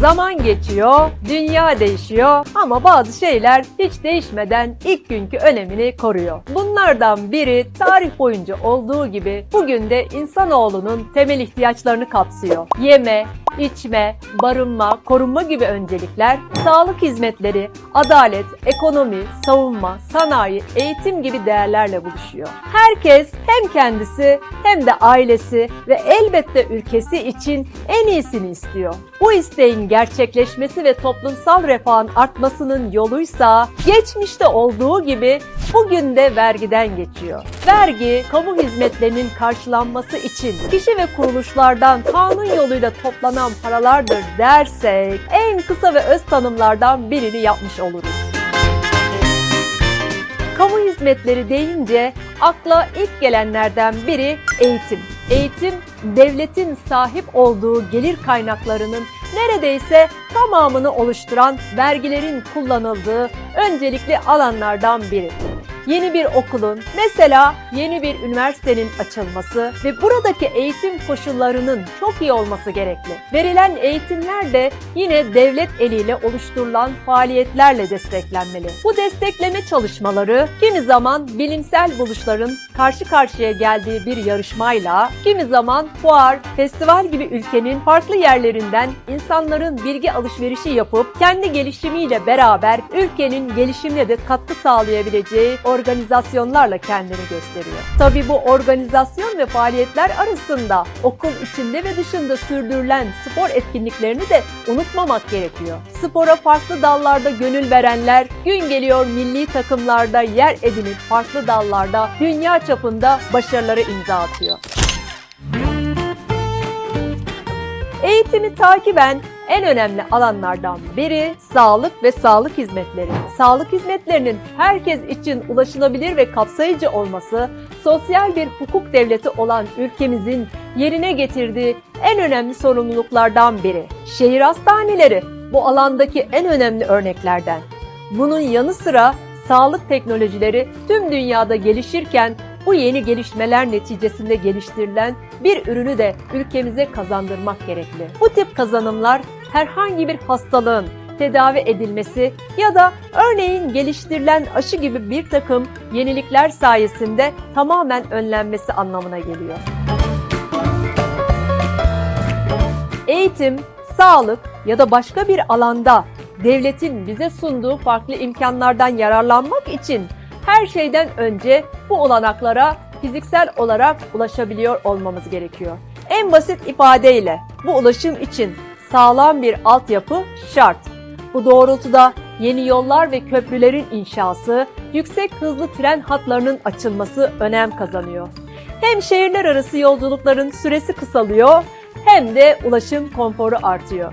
Zaman geçiyor, dünya değişiyor ama bazı şeyler hiç değişmeden ilk günkü önemini koruyor. Bunlardan biri tarih boyunca olduğu gibi bugün de insanoğlunun temel ihtiyaçlarını kapsıyor. Yeme, içme, barınma, korunma gibi öncelikler, sağlık hizmetleri, adalet, ekonomi, savunma, sanayi, eğitim gibi değerlerle buluşuyor. Herkes hem kendisi hem de ailesi ve elbette ülkesi için en iyisini istiyor. Bu isteğin gerçekleşmesi ve toplumsal refahın artmasının yoluysa geçmişte olduğu gibi bugün de vergiden geçiyor. Vergi, kamu hizmetlerinin karşılanması için kişi ve kuruluşlardan kanun yoluyla toplanan paralardır dersek en kısa ve öz tanımlardan birini yapmış oluruz. Kamu hizmetleri deyince akla ilk gelenlerden biri eğitim. Eğitim, devletin sahip olduğu gelir kaynaklarının neredeyse tamamını oluşturan vergilerin kullanıldığı öncelikli alanlardan biri. Yeni bir okulun, mesela yeni bir üniversitenin açılması ve buradaki eğitim koşullarının çok iyi olması gerekli. Verilen eğitimler de yine devlet eliyle oluşturulan faaliyetlerle desteklenmeli. Bu destekleme çalışmaları kimi zaman bilimsel buluşların karşı karşıya geldiği bir yarışmayla, kimi zaman fuar, festival gibi ülkenin farklı yerlerinden insanların bilgi alışverişi yapıp kendi gelişimiyle beraber ülkenin gelişimine de katkı sağlayabileceği organizasyonlarla kendini gösteriyor. Tabii bu organizasyon ve faaliyetler arasında okul içinde ve dışında sürdürülen spor etkinliklerini de unutmamak gerekiyor. Spora farklı dallarda gönül verenler gün geliyor milli takımlarda yer edinip farklı dallarda dünya çapında başarıları imza atıyor. Eğitimi takiben en önemli alanlardan biri sağlık ve sağlık hizmetleri. Sağlık hizmetlerinin herkes için ulaşılabilir ve kapsayıcı olması, sosyal bir hukuk devleti olan ülkemizin yerine getirdiği en önemli sorumluluklardan biri. Şehir hastaneleri bu alandaki en önemli örneklerden. Bunun yanı sıra sağlık teknolojileri tüm dünyada gelişirken bu yeni gelişmeler neticesinde geliştirilen bir ürünü de ülkemize kazandırmak gerekli. Bu tip kazanımlar herhangi bir hastalığın tedavi edilmesi ya da örneğin geliştirilen aşı gibi bir takım yenilikler sayesinde tamamen önlenmesi anlamına geliyor. Eğitim, sağlık ya da başka bir alanda devletin bize sunduğu farklı imkanlardan yararlanmak için her şeyden önce bu olanaklara fiziksel olarak ulaşabiliyor olmamız gerekiyor. En basit ifadeyle bu ulaşım için sağlam bir altyapı şart. Bu doğrultuda yeni yollar ve köprülerin inşası, yüksek hızlı tren hatlarının açılması önem kazanıyor. Hem şehirler arası yolculukların süresi kısalıyor hem de ulaşım konforu artıyor.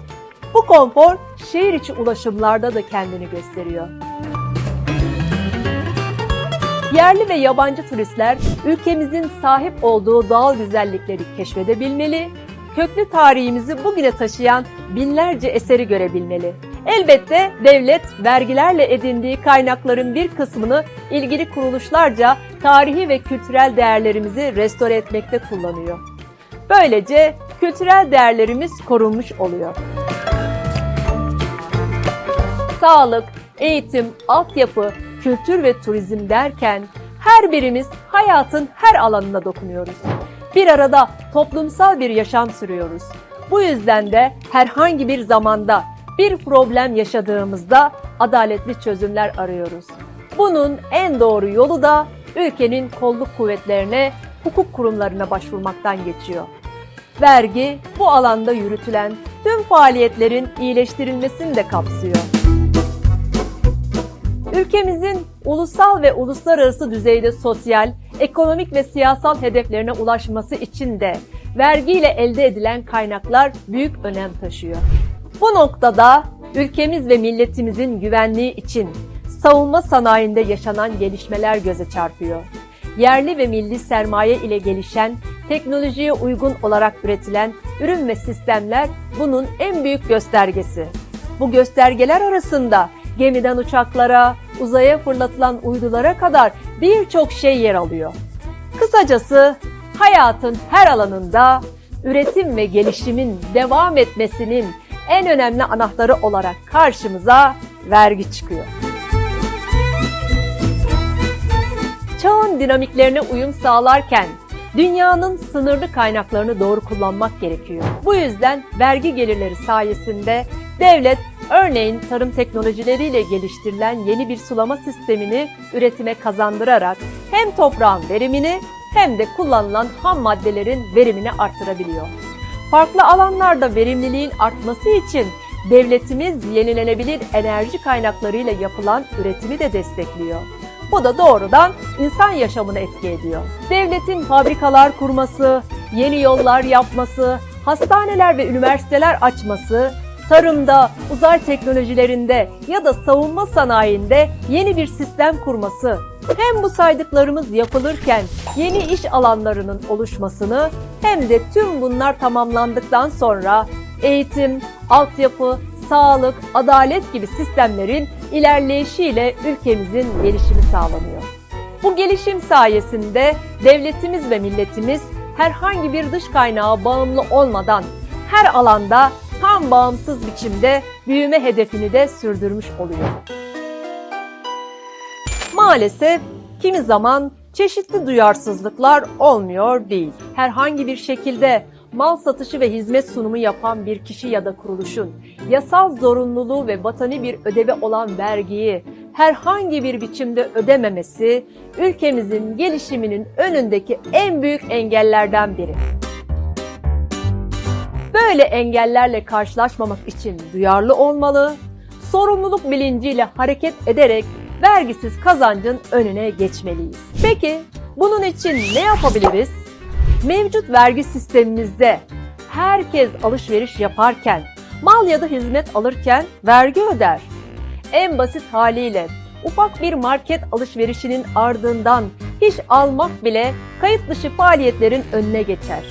Bu konfor şehir içi ulaşımlarda da kendini gösteriyor. Yerli ve yabancı turistler ülkemizin sahip olduğu doğal güzellikleri keşfedebilmeli, köklü tarihimizi bugüne taşıyan binlerce eseri görebilmeli. Elbette devlet vergilerle edindiği kaynakların bir kısmını ilgili kuruluşlarca tarihi ve kültürel değerlerimizi restore etmekte kullanıyor. Böylece kültürel değerlerimiz korunmuş oluyor. Sağlık, eğitim, altyapı, kültür ve turizm derken her birimiz hayatın her alanına dokunuyoruz. Bir arada toplumsal bir yaşam sürüyoruz. Bu yüzden de herhangi bir zamanda bir problem yaşadığımızda adaletli çözümler arıyoruz. Bunun en doğru yolu da ülkenin kolluk kuvvetlerine, hukuk kurumlarına başvurmaktan geçiyor. Vergi bu alanda yürütülen tüm faaliyetlerin iyileştirilmesini de kapsıyor. Ülkemizin ulusal ve uluslararası düzeyde sosyal, ekonomik ve siyasal hedeflerine ulaşması için de vergiyle elde edilen kaynaklar büyük önem taşıyor. Bu noktada ülkemiz ve milletimizin güvenliği için savunma sanayinde yaşanan gelişmeler göze çarpıyor. Yerli ve milli sermaye ile gelişen, teknolojiye uygun olarak üretilen ürün ve sistemler bunun en büyük göstergesi. Bu göstergeler arasında gemiden uçaklara, uzaya fırlatılan uydulara kadar birçok şey yer alıyor. Kısacası hayatın her alanında üretim ve gelişimin devam etmesinin en önemli anahtarı olarak karşımıza vergi çıkıyor. Çağın dinamiklerine uyum sağlarken dünyanın sınırlı kaynaklarını doğru kullanmak gerekiyor. Bu yüzden vergi gelirleri sayesinde devlet örneğin tarım teknolojileriyle geliştirilen yeni bir sulama sistemini üretime kazandırarak hem toprağın verimini hem de kullanılan ham maddelerin verimini artırabiliyor. Farklı alanlarda verimliliğin artması için devletimiz yenilenebilir enerji kaynaklarıyla yapılan üretimi de destekliyor. Bu da doğrudan insan yaşamını etki ediyor. Devletin fabrikalar kurması, yeni yollar yapması, hastaneler ve üniversiteler açması, tarımda, uzay teknolojilerinde ya da savunma sanayinde yeni bir sistem kurması, hem bu saydıklarımız yapılırken yeni iş alanlarının oluşmasını hem de tüm bunlar tamamlandıktan sonra eğitim, altyapı, sağlık, adalet gibi sistemlerin ilerleyişiyle ülkemizin gelişimi sağlanıyor. Bu gelişim sayesinde devletimiz ve milletimiz herhangi bir dış kaynağa bağımlı olmadan her alanda tam bağımsız biçimde büyüme hedefini de sürdürmüş oluyor. Maalesef kimi zaman çeşitli duyarsızlıklar olmuyor değil. Herhangi bir şekilde mal satışı ve hizmet sunumu yapan bir kişi ya da kuruluşun yasal zorunluluğu ve vatani bir ödevi olan vergiyi herhangi bir biçimde ödememesi ülkemizin gelişiminin önündeki en büyük engellerden biri. Böyle engellerle karşılaşmamak için duyarlı olmalı, sorumluluk bilinciyle hareket ederek vergisiz kazancın önüne geçmeliyiz. Peki bunun için ne yapabiliriz? Mevcut vergi sistemimizde herkes alışveriş yaparken, mal ya da hizmet alırken vergi öder. En basit haliyle ufak bir market alışverişinin ardından hiç almak bile kayıt dışı faaliyetlerin önüne geçer.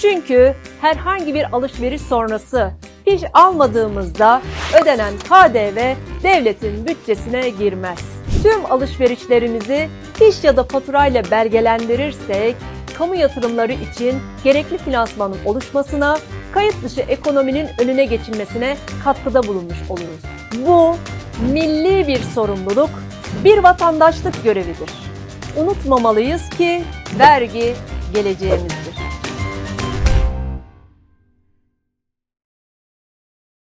Çünkü herhangi bir alışveriş sonrası hiç almadığımızda ödenen KDV devletin bütçesine girmez. Tüm alışverişlerimizi fiş ya da faturayla belgelendirirsek kamu yatırımları için gerekli finansmanın oluşmasına, kayıt dışı ekonominin önüne geçilmesine katkıda bulunmuş oluruz. Bu milli bir sorumluluk, bir vatandaşlık görevidir. Unutmamalıyız ki vergi geleceğimizdir.